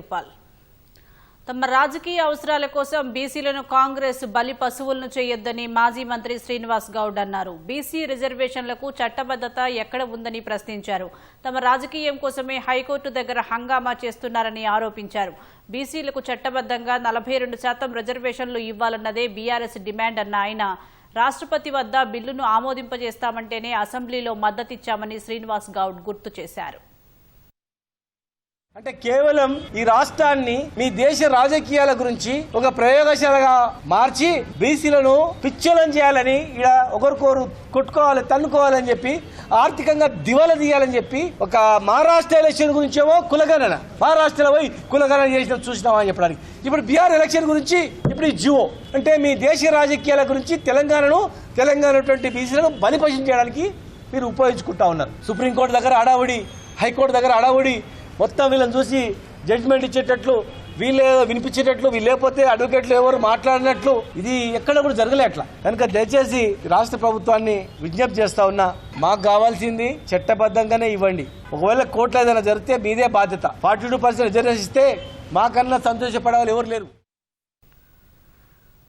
రూపాయలు తమ రాజకీయ అవసరాల కోసం బీసీలను కాంగ్రెస్ బలి పశువులను చేయొద్దని మాజీ మంత్రి శ్రీనివాస్ గౌడ్ అన్నారు. బీసీ రిజర్వేషన్లకు చట్టబద్దత ఎక్కడ ఉందని ప్రశ్నించారు. తమ రాజకీయం కోసమే హైకోర్టు దగ్గర హంగామా చేస్తున్నారని ఆరోపించారు. బీసీలకు చట్టబద్దంగా నలభై రెండు శాతం రిజర్వేషన్లు ఇవ్వాలన్నదే బీఆర్ఎస్ డిమాండ్ అన్న ఆయన. రాష్ట్రపతి వద్ద బిల్లును ఆమోదింపజేస్తామంటేనే అసెంబ్లీలో మద్దతిచ్చామని శ్రీనివాస్ గౌడ్ గుర్తు చేశారు. అంటే కేవలం ఈ రాష్ట్రాన్ని మీ దేశ రాజకీయాల గురించి ఒక ప్రయోగశాలగా మార్చి బీసీలను పిచ్చోలం చేయాలని ఇక్కడ ఒకరికొకరు కొట్టుకోవాలి తన్నుకోవాలని చెప్పి ఆర్థికంగా దివాలా తీయాలని చెప్పి ఒక మహారాష్ట్ర ఎలక్షన్ గురించేమో కులగణన. మహారాష్ట్రలో పోయి కులగణన చేసిన చూసినామా అని చెప్పడానికి. ఇప్పుడు బీహార్ ఎలక్షన్ గురించి ఇప్పుడు ఈ జివో అంటే మీ దేశ రాజకీయాల గురించి తెలంగాణను తెలంగాణ బీసీలను బలిపశం చేయడానికి మీరు ఉపయోగించుకుంటా ఉన్నారు. సుప్రీంకోర్టు దగ్గర అడావుడి హైకోర్టు దగ్గర అడావుడి మొత్తం వీళ్ళని చూసి జడ్జిమెంట్ ఇచ్చేటట్లు వీళ్ళే వినిపించేటట్లు వీళ్ళు లేకపోతే అడ్వకేట్లు ఎవరు మాట్లాడినట్లు ఇది ఎక్కడ కూడా జరగలే అట్లా. కనుక దయచేసి రాష్ట్ర ప్రభుత్వాన్ని విజ్ఞప్తి చేస్తా ఉన్నా మాకు కావాల్సింది చట్టబద్ధంగానే ఇవ్వండి. ఒకవేళ కోర్టులో ఏదైనా జరిగితే మీదే బాధ్యత. ఫార్టీ టూ పర్సెంట్ రిజర్వేషన్ ఇస్తే మాకన్నా సంతోషపడే ఎవరు లేరు.